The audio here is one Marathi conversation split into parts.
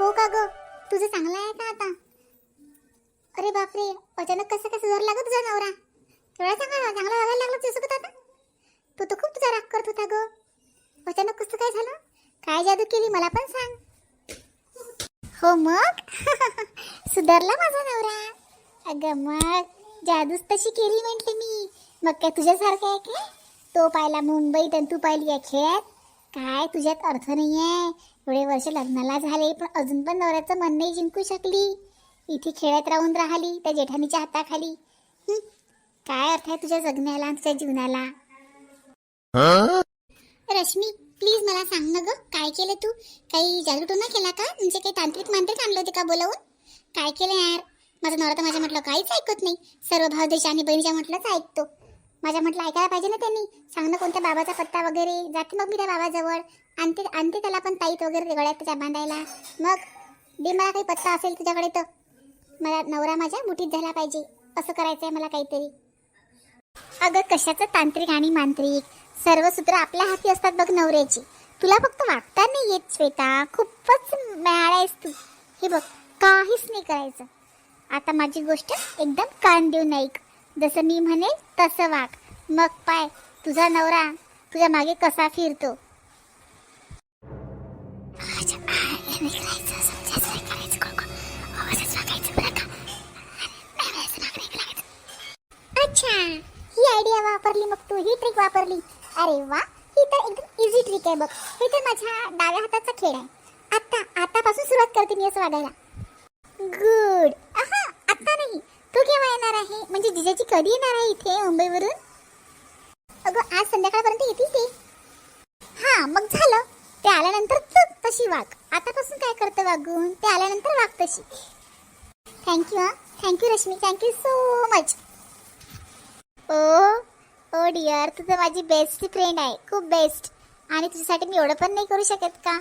हो का ग? तुझं चांगलं आहे का आता? अरे बापरे अचानक कसं कसं सुधार लागत तुझा नवरा? एवढा चांगला चांगला वागायला लागला तुझ्यासोबत आता? तू तर खूप तुझा राग करत होता ग. अचानक कसं काय झालं? काय जादू केली मला पण सांग. हो मग? सुधारला माझा नवरा. अगं मग जादूच तशी केली म्हटले मी. मग काय तुझ्यासारखं आहे काय? तो पाहिला मुंबईत आणि तू पाहिली आहे खेळात? काय तुझ्यात अर्थ नाही आहे एवढे वर्ष लग्नाला झाले पण अजून पण नवऱ्याचं मन नाही जिंकू शकली. इथे खेळत राहून राहिली त्या जेठानीच्या हाताखाली? काय अर्थ आहे तुझ्या जगण्याला आणि तुझ्या जीवनाला? रश्मी प्लीज मला सांग ना ग काय केलं तू? काही जादूटोना केला का? म्हणजे काही तांत्रिक मांत्रिक आणलं होते का बोलवून? काय केलं यार? माझा नवरा तर माझ्या म्हटलं काहीच ऐकत नाही. सर्व भाव देश आणि बहिणीच्या म्हटलंच ऐकतो. माझ्या म्हटलं ऐकायला पाहिजे ना त्यांनी. सांग ना कोणत्या बाबाचा पत्ता वगैरे. जाते मग मी त्या बाबाजवळ. आणते आणते त्याला पण ताईत वगैरे गळ्यात त्याच्या बांधायला. मग? दे मला काही पत्ता असेल तुझ्याकडे तर. मला नवरा माझ्या मुठीत झाला पाहिजे. असं करायचं आहे मला काहीतरी. अगं कशाचं तांत्रिक आणि मांत्रिक? सर्व सूत्र आपल्या हाती असतात बघ नवऱ्याची. तुला फक्त वागता नाही येत श्वेता. खूपच मॅळायस आहेस तू. हे बघ काहीच नाही करायचं. आता माझी गोष्ट एकदम कान देऊन ऐक. जसं मी म्हणेल तसं वाग. मग पाय तुझा नवरा तुझ्या मागे कसा फिरतो? अच्छा ही आयडिया वापरली मग तू ही ट्रिक वापरली. अरे वा ही तर एकदम इझी ट्रिक आहे बघ. हे तर माझ्या डाव्या हाताचा खेळ आहे. आता आतापासून सुरुवात करते मी असं वागायला. गुड आहा आता नाही. तू केव्हा येणार आहे? म्हणजे जिजाजी कधी येणार आहे इथे मुंबईवरून? अगं आज संध्याकाळपर्यंत येतील ते हा मग झालं. ते आल्यानंतर तू तशी वाघ आतापासून काय करतं वागून? ते आल्यानंतर वाघ तशी. थँक्यू हा. Thank you Rashmi thank you so much oh oh dear तुझं माझी बेस्ट फ्रेंड आहे. खूप बेस्ट आणि तुझ्यासाठी मी एवढं पण नाही करू शकत का?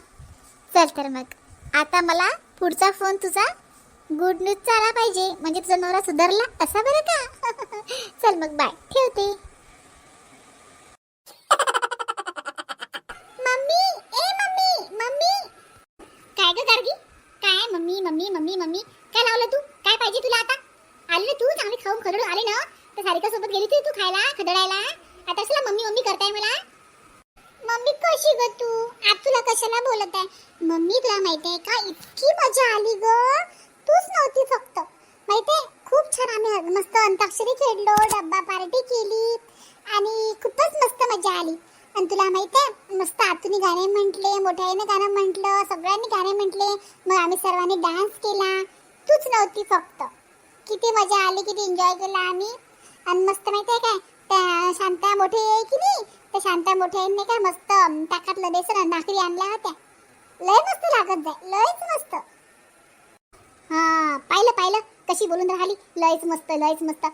चल तर मग. आता मला पुढचा फोन तुझा गुड न्यूजचा आला पाहिजे. म्हणजे तुझा नवरा सुधारला असा बरं का? चल मग बाय ठेवते. मम्मी ए मम्मी मम्मी. काय ग गार्गी काय मम्मी मम्मी मम्मी मम्मी? काय लावलं तू? काय पाहिजे तुला आता? आले तू चांगली खाऊन खरडून आले ना? तर सारिका सोबत गेली होती तू खायला खदडायला आता असला मम्मी मम्मी करताय मला. मम्मी कशी ग तू? आज तुला कशाला बोलत आहे? मम्मी तुला माहितीये का इतकी मजा आली ग. तूच नव्हती फक्त. माहितीये खूप छान आम्ही मस्त अंताक्षरी खेळलो डब्बा पार्टी केली. आणि खूपच मस्त मजा आली. आणि तुला माहितीये मस्त आतून गाणे म्हटले मोठ्याने गाणं म्हटलं सगळ्यांनी गाणे म्हटले. मग आम्ही सर्वांनी डान्स केला. तूच नव्हती फक्त. किती मजा आली किती एन्जॉय केला आम्ही. आणि मस्त माहितीये काय त्या शांता मोठे आहे की नाही? त्या शांता मोठे काय मस्त ताकातलं बेसन आणि भाकरी आणल्या होत्या. लय मस्त लागत जाय लयच मस्त. हा पाहिलं पाहिलं कशी बोलून राहिली. लयच मस्त लयच मस्त.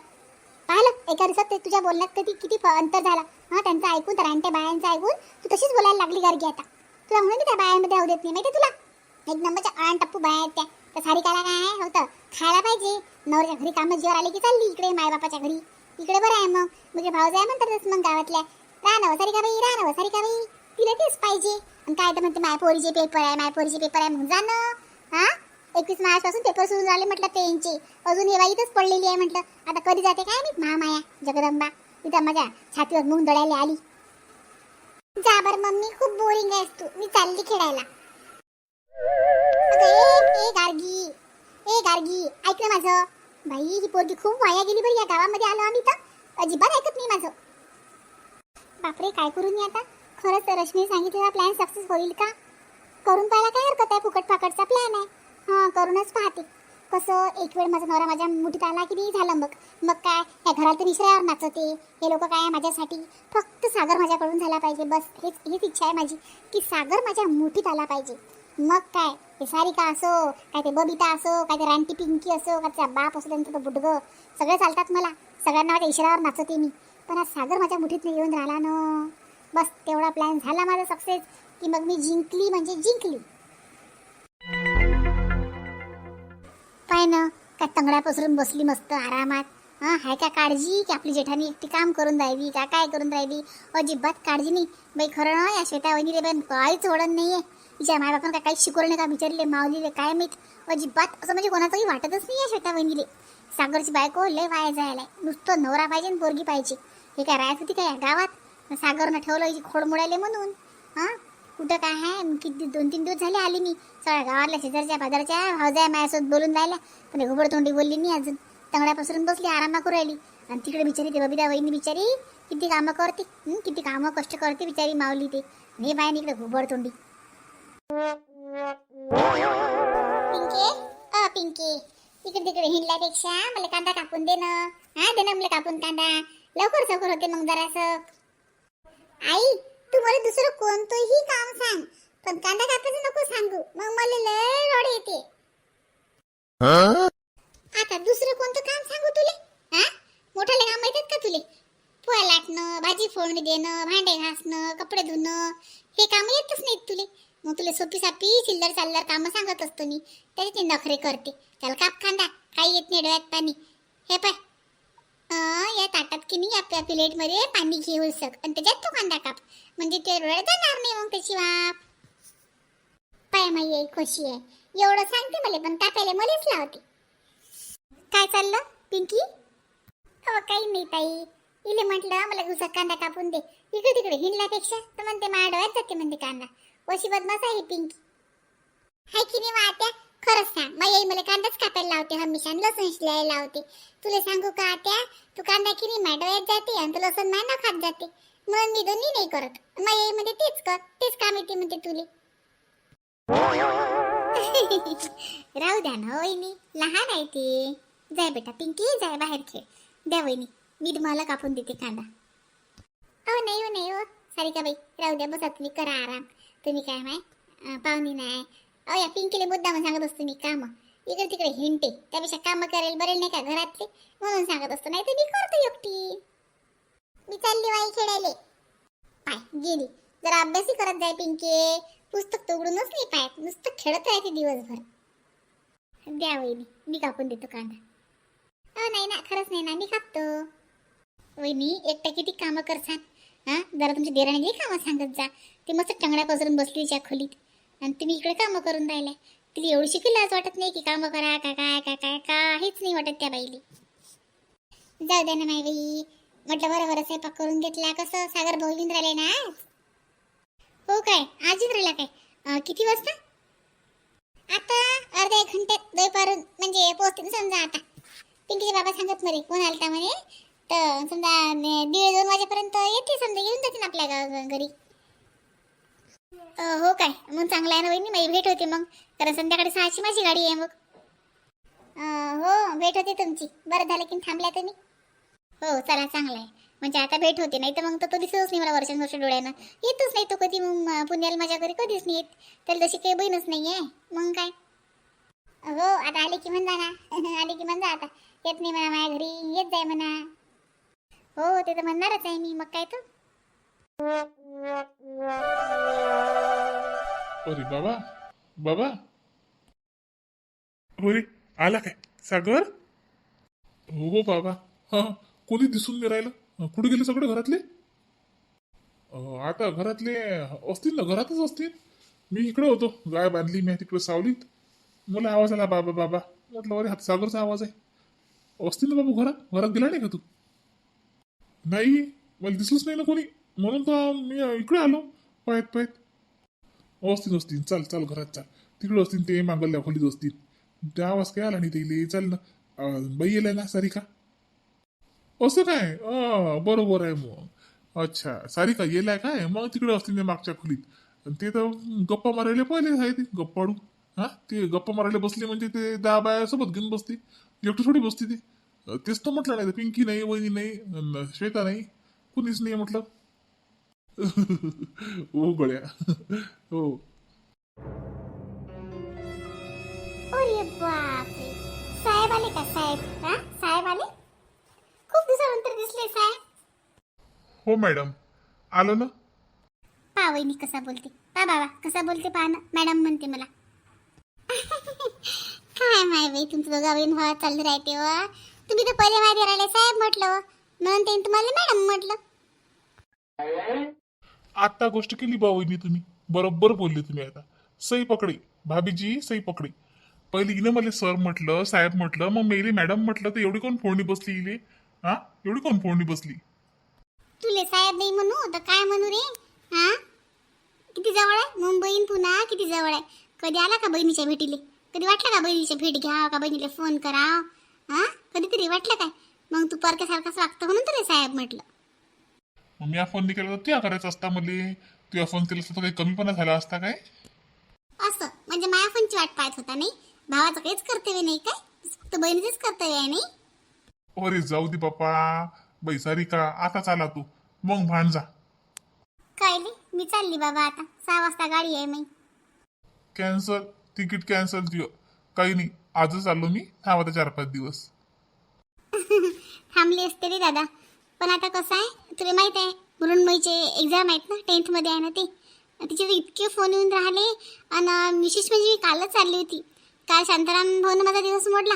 पाहिलं? एका दिवसात ते तुझ्या बोलण्यात कधी किती अंतर झाला. हा त्यांचं ऐकून रानट्या बायांचं ऐकून तू तशीच बोलायला लागली गार्गी आता. तुला म्हणून मी त्या बायांमध्ये राहू देत नाही माहिती तुला? एक नंबरच्या आण टप्पू बाया आहेत त्या. तर सारिकाला काय होतं. खायला पाहिजे. नवऱ्याच्या घरी कामं जीवर आले की चालली इकडे मायबापाच्या घरी. इकडे बरं आहे मग. म्हणजे भाऊ जाय म्हणतातच मग गावातल्या. राहणं सारिका बाई राहणं सारिका बाई. तिला तेच पाहिजे. आणि काय तर म्हणते माय पोरीचे पेपर आहे माय पोरीचे पेपर आहे. म्हणून जाणं हां? एकवीस मार्च पासून पेपर सुरू झाले म्हटलं त्यांचे. अजून हे इथंच पडलेली आहे म्हटलं. आता कधी जाते काय मी महामाया जगदंबा. इथं माझ्या छातीवर मुंग दळायला आली. जा बर मम्मी खूप बोरिंग आहेस तू. मी चालली खेळायला. ए गार्गी. ए गार्गी ऐक ना माझं. बाई ही पोरगी खूप वाया गेली बरं या गावामध्ये आलो आम्ही तर. अजिबात ऐकत नाही माझं. बापरे काय करू मी आता? खरंच रश्मीने सांगितलेला प्लॅन सक्सेस होईल का? करून पाहायला काय हरकत आहे? फुकट फाकटचा प्लॅन आहे. हां करूनच पाहते. कसं एक वेळ माझा नवरा माझ्या मुठीत आला की नाही झालं मग? मग काय? या घरात निश्रयावर नाचते हे लोक काय माझ्यासाठी? फक्त सागर माझ्याकडून झाला पाहिजे बस. हेच हीच इच्छा आहे माझी की सागर माझ्या मुठीत आला पाहिजे. मग काय? ते सारिका असो काय ते बबिता असो काय ते रानटी पिंकी असो काय त्याचा बाप असो त्यांचं तो बुडगं. सगळे चालतात मला. सगळ्यांना माझ्या इशाऱ्यावर नाचवते मी. पण आज सागर माझ्या मुठीत नाही येऊन राहिला ना. बस तेवढा प्लॅन झाला माझा सक्सेस की मग मी जिंकली म्हणजे जिंकली. ना? काय तंगड्या पसरून बसली मस्त आरामात? हा हाय का काळजी? की आपली जेठानी एकटी काम करून राहिली का काय करून राहिली? अजिबात काळजी नाही. बाई खरं ना या श्वेता वहिनी रे बाई काहीच ओढण नाहीये. तिच्या माय काय काही शिकवलं नाही का? विचारले मावलीले काय माहीत? अजिबात असं म्हणजे कोणाचंही वाटतच नाही आहे श्वेता वहिनीले. सागरची बायको लय वाया जायला नुसतं नवरा पाहिजे आणि पोरगी पाहिजे. हे काय राहत होती काय गावात? सागरनं ठेवलं खोड मुडायले म्हणून. हां? कुठं काय आहे? किती दोन तीन दिवस झाले आली मी सगळ्या गावातल्या शेजारच्या बाजारच्या भावजाय माझ्यासोबत बोलून राहिल्या. पण हे घुबड तोंडी बोलली मी अजून. तंगड्यापासून बसली आरामा करू राहिली. आणि तिकडे बिचारी ते बबिता वहिनी बिचारी किती कामं करते? किती कामं कष्ट करते बिचारी मावली ते. हे बाय इकडे घुबड तोंडी. पिंके? अ पिंके. इकडे तिकडे हिंडल्यापेक्षा मला कांदा कापून दे ना. हा दे ना मला कापून कांदा. लवकर सवकर होते मग जरासं. आई तू मला दुसरं कोणतंही काम सांग. पण कांदा कापायचं नको सांगू. मग मला लय रड येते. आता दुसरं कोणतं काम सांगू तुले? हा? मोठाले काम माहितात का तुले? पोळ्या लाटणं भाजी फोडणी देणं भांडे घासणं कपडे धुणं हे काम येतच नाहीत तुले. मग तुला सोपी सापी चिल्लर चाललर कामं सांगत असतो मी. त्याचे ते नखरे करते. त्याला काप खांदा काही येत नाही डोळ्यात पाणी. हे पाय. या ताटात की नाही आपल्या प्लेटमध्ये पाणी घेऊ सक. आणि त्याच्यात तो कांदा काप. म्हणजे ते डोळ्यात जाणार नाही मग त्याची वाप? पाय माई आई खुशी आहे. एवढं सांगते मला पण कापायला मलाच लावते. काय चाललं पिंकी? हो काही नाही ताई. इले म्हटलं मला तुझा कांदा कापून दे. इकडे तिकडे हिंडल्यापेक्षा तर म्हणते माझ्या डोळ्यात जाते म्हणते कांदा. वशी बदमाश आहे पिंकी. हाय की नाही वाट्या खरंच सांग. मग आई मला कांदाच कापायला लावते हमेशा आणि लसूण शिलायला लावते. तुला सांगू का आत्या? तू कांदा किनी नाही माझ्या जाते आणि तू लसूण माझ्या खात जाते. म्हणून मी दोन्ही नाही करत. मग आई म्हणजे तेच कर. तेच काम येते म्हणते तुले. राहू द्या ना वहिनी. लहान आहे ती. जाय बेटा पिंकी जाय बाहेर खेळ. द्या वहिनी. मी तुम्हाला कापून देते कांदा. अहो नाही हो नाही हो. सारिका बाई राहू द्या बसा तुम्ही करा आराम. तुम्ही काय माय पाहुणी नाही. अहो या पिंकीले मुद्दाम सांगत असतो मी काम. इकडे तिकडे हिंटे त्यापेक्षा काम करेल बरेल नाही का घरातले? म्हणून सांगत असतो. नाही तर मी करतो एकटी. मी चालली वाई खेळायले. पाय गेली. जरा अभ्यासही करत जाय पिंके. पुस्तक तर उघडूनच नाही पाय नुसतं खेळत राहते दिवसभर. द्या वहिनी मी कापून देतो कांदा. अहो नाही ना खरंच नाही ना मी कापतो. वहिनी एकटा किती कामं करसान? हा जरा तुमच्या देराने कामं सांगत जा. ते मस्त टंगड्या पसरून बसली खोलीत. आणि तुम्ही इकडे कामं करून राहिले. तिला एवढी शिकली आज वाटत नाही की कामं करा का काय का काय काहीच नाही वाटत त्या बाईली. जाऊ द्या ना माय बाई. म्हटलं बरं बरं स्वयंपाक करून घेतला. कसं? सागर भाऊ येऊन राहिले ना आज? हो काय? आज येऊन राहिला काय? किती वाजता? आता अर्ध्या एक घंट्यात दुपारून म्हणजे पोहोचते समजा आता. पिंकीचे बाबा सांगत मरे कोण आलता म्हणे? तर समजा दीड दोन वाजेपर्यंत येते समजा. येऊन जातील आपल्या गाव घरी. हो काय. मग चांगलं आहे ना वहिनी? माझी भेट होते मग. कारण संध्याकाळी सहाची माझी गाडी आहे मग. हो भेट होते तुमची. बरं झालं की थांबल्या तुम्ही. हो चला चांगलं आहे. म्हणजे आता भेट होते. नाही तर मग तर तो दिसतच नाही मला वर्षानुवर्ष डोळ्यानं. येतच नाही तो कधी. मग पुण्याला माझ्या घरी कधीच नाही येत. त्याला तशी काही बहीणच नाही आहे मग काय? हो आता आले की म्हणजा ना. आले की म्हणजा आता. येत नाही म्हणा माझ्या घरी. येत जाय म्हणा. हो ते तर म्हणणारच आहे मी. मग काय तर? अरे बाबा बाबा. अरे आला काय? सागर? हो हो बाबा. हा कोणी दिसून नाही राहिलं. कुठे गेले सगळे घरातले? आता घरातले असतील ना घरातच असतील. मी इकडे होतो. गाय बांधली मी तिकडे सावलीत. मला आवाज आला बाबा बाबा. म्हटलं अरे हात सागरचा आवाज आहे. असतील ना बाबू घरात? घरात गेला नाही का तू? नाही मला दिसलंच नाही ना कोणी. म्हणून तर मी इकडे आलो. पायत पायत. असतील असतील चाल चाल घरात चाल. तिकडे असतील ते मागल्या खोलीत असतील त्या आवाज काय आला नाही ते चाल ना. बाई येलाय ना सारिका? असं काय? बरोबर आहे मग. अच्छा सारिका येलाय काय? मग तिकडे असतील ते मागच्या खोलीत. आणि ते तर गप्पा मारायला पहिले आहे ते गप्पाडू हा? ते गप्पा मारायला बसले म्हणजे ते दहा बाया सोबत घेऊन बसते. एकटी थोडी बसते ते. तेच तर म्हटलं नाही पिंकी नाही वहिनी नाही श्वेता नाही. कुणीच नाही म्हटलं. हो गड्या हो अरे बापरे साहेब आले का साहेब हा साहेब आले खूप दिवसानंतर दिसले साहेब हो मॅडम आलो ना पा वहिनी कसा बोलते पा बाबा कसा बोलते पहा ना मॅडम म्हणते मला काय माय बाई तुमचं दोघा बहीण चालू राहते व तुम्ही तर पहिले माझ्या राहिले साहेब म्हटलं. म्हणून त्यांनी तुम्हाला मॅडम म्हटलं आता गोष्ट केली बा तुम्ही. बरोबर बोलले तुम्ही आता. सई पकडी. भाभीजी सई पकडी. पहिले हिनं मला सर म्हटलं साहेब म्हटलं मग मेली मॅडम म्हटलं तर एवढी कोण फोडणी बसली इले? हा? एवढी कोण फोडणी बसली? तुले साहेब नाही म्हणू तर काय म्हणू रे? हा? किती जवळ आहे? मुंबईन पुन्हा किती जवळ आहे? कधी आला का बहिणीच्या भेटीले? कधी वाटलं का बहिणीच्या भेट घ्या का बहिणीला फोन करा हा? कधीतरी वाटलं काय? मग तू परक्यासारखाच वागतं म्हणून तुला साहेब म्हटलं. मी फोन नाही केला तर त्या करायचा असता मले तुझ्या फोन केला असता तर काही कमीपणा झाला असता काय? असं म्हणजे माया फोनची वाट पाहत होता नाही? भावाचं काहीच कर्तव्य नाही काय? फक्त बहिणीचंच कर्तव्य आहे नाही? अरे जाऊ दे बाप्पा. बाई सारिका आता चाला तू. मग भांड जा. कायले मी चालली बाबा आता. सहा वाजता गाडी आहे मी. कॅन्सल तिकीट कॅन्सल तुझं. काही नाही. आजच चाललो मी. थांब चार पाच दिवस. थांबली असते रे दादा. पण आता कसं आहे तुला माहीत आहे मृण्मयीचे एक्झाम आहेत ना टेन्थमध्ये आहे ना ते तिचे तर इतके फोन येऊन राहिले आणि विशेष म्हणजे मी कालच चालली होती. काल शांताराम भाऊनं माझा दिवस मोडला.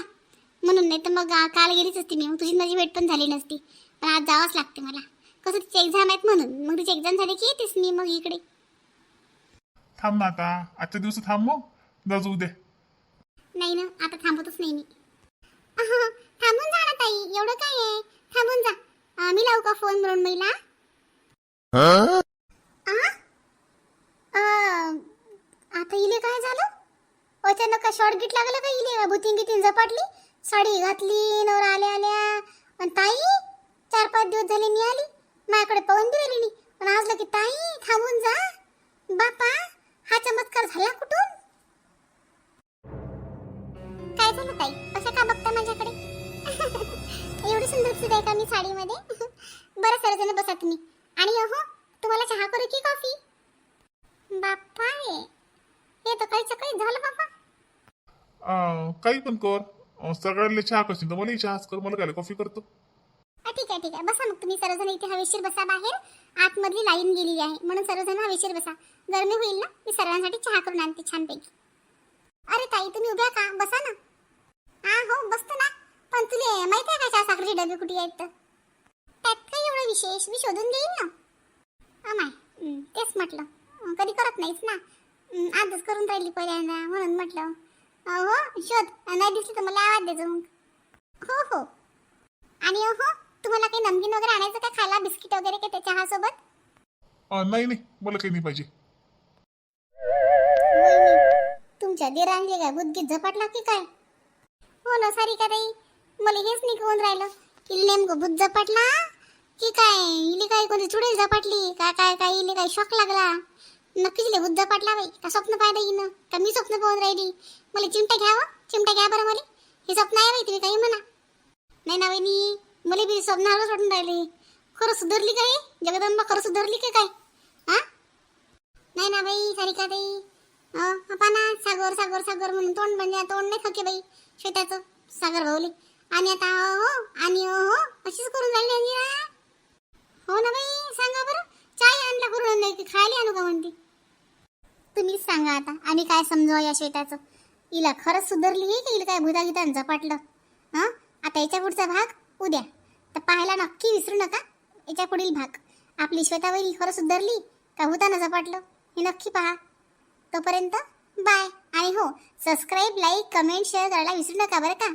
म्हणून नाही तर मग काल गेलीच असती मी मग तुझी माझी भेट पण झाली नसती. पण आज जावंच लागते मला. कसं तिचे एक्झाम आहेत म्हणून मग तिची एक्झाम झाली की येतेस मी मग इकडे. थांब ना आता आजच्या दिवस थांब मग जाऊ उद्या. नाही ना आता थांबतच नाही मी. थांबून जा ना ताई एवढं काय आहे? थांबून जा. मी लावू का फोन म्हणून महिला? आता इले काय झालं? अचानक का शॉर्ट गिट लागलं का इले? भूतीन गितीन झपाटली साडी घातली नवरा आल्या आल्या. आणि ताई चार पाच दिवस झाले मी आली. माझ्याकडे पाहून बी आली पण आज की ताई थांबून जा. बापा हा चमत्कार झाला कुठून? काय झालं ताई? सुंदर दिसत आहे का मी साडीमध्ये. बरं सर्वजण बसा तुम्ही. आणि अहो तुम्हाला चहा करू की कॉफी बाप्पा हे तर काही काही झालं अं, काही पण कर. सगळ्यांना चहा करशील तर मलाही चहाच कर. मला काय कॉफी करतो. ठीक आहे ठीक आहे. बसा मग तुम्ही सर्वजण इथे हवेशीर बसा बाहेर. आतमधली लाईन गेलेली आहे. म्हणून सर्वजण हवेशीर बसा. गरमी होईल ना? मी सर्वांसाठी चहा करून आणते छानपैकी. अरे ताई तुम्ही उभ्या का? बसा ना. हा हो बसतो ना. पण तुले माहीत आहे का चहा साखरेचे डबे कुठे आहेत तर? त्यात काही एवढं विशेष? मी शोधून देईन ना. अमाय तेच म्हटलं. कधी करत नाहीस ना. आजच करून राहिली पहिल्यांदा म्हणून म्हटलं. हो शोध. नाही दिसली तर मला आवाज मग. हो हो. आणि हो तुम्हाला काही नमकीन वगैरे आणायचं का? खायला बिस्किट वगैरे का त्या चहासोबत नाही नाही. मला काही नाही पाहिजे. तुमच्या दिरांगे काय बुद्धीत झपाटला की काय? हो ना सारी का ताई मला हेच नाही कळून राहिलं. की नेमकं बुद्ध झपाटला? की काय? इले काय कोणती चुडेल झपाटली? काय काय काय? इले काय शॉक लागला? नक्कीच इले बुद्ध झपाटला बाई. का स्वप्न पाहिलं येईन का मी स्वप्न पाहून राहिली? मला चिमटा घ्यावं हो. चिमटा घ्या बरं मला. हे स्वप्न आहे बाई तुम्ही काही म्हणा. नाही ना वहिनी मला बी स्वप्नावरच वाटून राहिले. खरं सुधारली काय जगदंबा खरं सुधारली काय काय? हा नाही ना बाई सारिका ताई. अं, पाना सागर सागर सागर म्हणून तोंड म्हणजे तोंड नाही थके बाई. शेताचं सागर भाऊले. आणि आता हो, हो आणि हो, हो अशीच करून राहिली आणि हो? ना बाई सांगा बरं चाय आणला करून आणलं की खायला आणू का म्हणते? तुम्हीच सांगा आता आम्ही काय समजावं या शेताचं? हिला खरंच सुधारली आहे की हिला काय भुता गीता झपाटलं? हां? आता याच्या पुढचा भाग उद्या. तर पाहायला नक्की विसरू नका याच्या पुढील भाग. आपली श्वेताबाई खरं सुधारली का भूतानं झपाटलं? हे नक्की पहा. तोपर्यंत बाय. आणि हो सबस्क्राईब लाईक कमेंट शेअर करायला विसरू नका बरं का?